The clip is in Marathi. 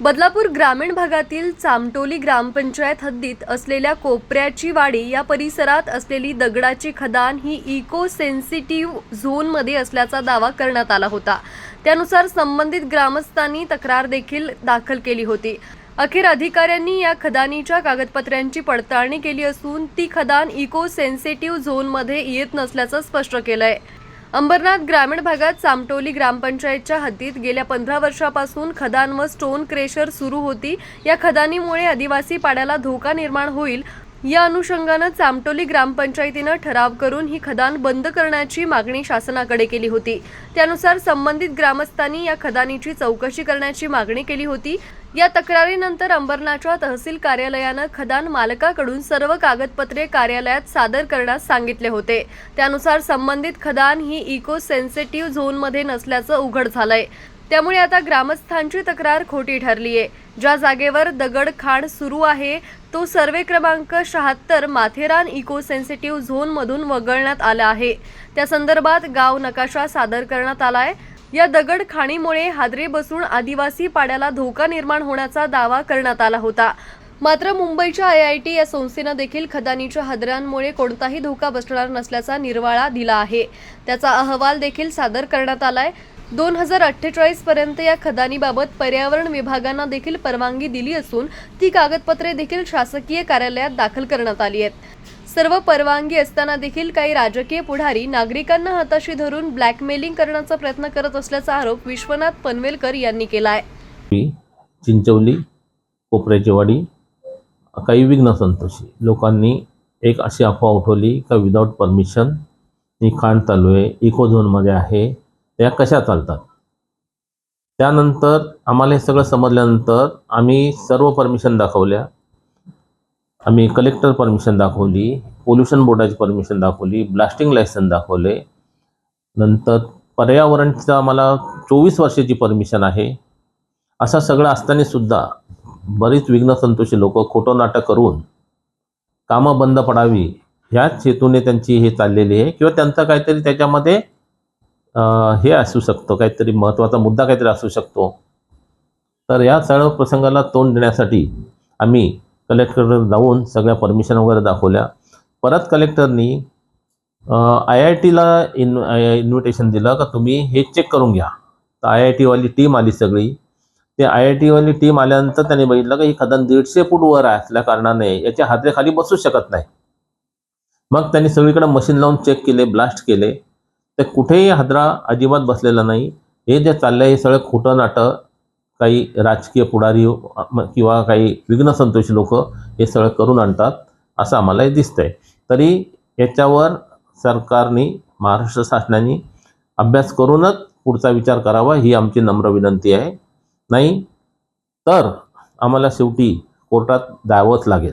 बदलापूर ग्रामीण भागातील चामटोली ग्रामपंचायत हद्दीत असलेल्या कोपऱ्याची वाडी या परिसरात असलेली दगडाची खदान ही इको सेन्सिटिव्ह झोनमध्ये असल्याचा दावा करण्यात आला होता. त्यानुसार संबंधित ग्रामस्थांनी तक्रार देखील दाखल केली होती. अखेर अधिकाऱ्यांनी या खदानीच्या कागदपत्रांची पडताळणी केली असून ती खदान इको सेन्सिटिव्ह झोनमध्ये येत नसल्याचं स्पष्ट केलं आहे अंबरनाथ ग्रामीण भागात चामटोली ग्रामपंचायतच्या हद्दीत गेल्या पंधरा वर्षापासून खदान व स्टोन क्रेशर सुरू होती. या खदानीमुळे आदिवासी पाड्याला धोका निर्माण होईल या अनुषंगानं चामटोली ग्रामपंचायतीनं ठराव करून ही खदान बंद करण्याची मागणी शासनाकडे केली होती. त्यानुसार संबंधित ग्रामस्थांनी या खदानीची चौकशी करण्याची मागणी केली होती. या तक्रारीनंतर अंबरनाथच्या तहसील कार्यालयानं खदान मालकाकडून सर्व कागदपत्रे कार्यालयात सादर करण्यास सांगितले होते. त्यानुसार संबंधित खदान ही इको सेन्सिटिव्ह झोनमध्ये नसल्याचं उघड झालंय. त्यामुळे आता ग्रामस्थांची तक्रार खोटी ठरली आहे ज्या जागेवर दगड खाण सुरू आहे तो सर्वे क्रमांक शहात्तर माथेरान इको सेन्सिटिव्ह झोनमधून वगळण्यात आला आहे. त्या संदर्भात गाव नकाशा सादर करण्यात आलाय. या दगड खाणीमुळे हादरे बसून आदिवासी पाड्याला धोका निर्माण होण्याचा दावा करण्यात आला होता. मात्र मुंबईच्या आय आय टी या संस्थेनं देखील खदानीच्या हादऱ्यांमुळे कोणताही धोका बसणार नसल्याचा निर्वाळा दिला आहे. त्याचा अहवाल देखील सादर करण्यात आलाय. दोन हजार अठ्ठेचाळीस पर्यंत या खदानीबाबत पर्यावरण विभागांना देखील परवानगी दिली असून ती कागदपत्रे देखील शासकीय कार्यालयात दाखल करण्यात आली आहेत. सर्व परवानगी असताना देखील काही राजकीय पुढारी नागरिकांना हाताशी धरून ब्लॅकमेलिंग करण्याचा प्रयत्न करत असल्याचा आरोप विश्वनाथ पनवेलकर यांनी केला आहे चिंचवली कोपऱ्याचीवाडी काही विघ्न संतोषी. लोकांनी एक अशी अफवा उठवली का विदाऊट परमिशन ही खाण चालू आहे. इको झोनमध्ये आहे. त्या कशा चालतात? त्यानंतर आम्हाला हे सगळं समजल्यानंतर आम्ही सर्व परमिशन दाखवल्या. आम्ही कलेक्टर परमिशन दाखवली पोल्युशन बोर्डाची परमिशन दाखवली ब्लास्टिंग लायसन दाखवले. नंतर पर्यावरणचं आम्हाला चोवीस वर्षाची परमिशन आहे. असा सगळं असताना सुद्धा बरीच विघ्नसंतोषी लोक खोटं नाटक करून कामं बंद पडावी ह्याच हेतूने त्यांची हे चाललेली आहे. किंवा त्यांचं काहीतरी त्याच्यामध्ये हे असू शकतं काहीतरी महत्त्वाचा मुद्दा काहीतरी असू शकतो. तर या सर्व प्रसंगाला तोंड देण्यासाठी आम्ही कलेक्टर जाऊन सगळ्या परमिशन वगैरे दाखवल्या. परत कलेक्टरनी आय आय टीला इन इन्व्हिटेशन दिलं का तुम्ही हे चेक करून घ्या. तर आय आय टीवाली टीम आली सगळी. ते आय आय टीवाली टीम आल्यानंतर त्यांनी बघितलं की ही खदान दीडशे फूट वर असल्या कारणाने याच्या हादरे बसू शकत नाही. मग त्यांनी सगळीकडे मशीन लावून चेक केले ब्लास्ट केले. तर कुठेही हादरा अजिबात बसलेला नाही. हे जे चाललं आहे हे सगळं खोटं नाटं काही राजकीय पुढारी किंवा काही विघ्नसंतोषी लोक हे सगळं करून आणतात असं आम्हाला हे दिसतंय. तरी याच्यावर सरकारने महाराष्ट्र शासनाने अभ्यास करूनच पुढचा विचार करावा ही आमची नम्र विनंती आहे. नाही तर आम्हाला शेवटी कोर्टात द्यावंच लागेल.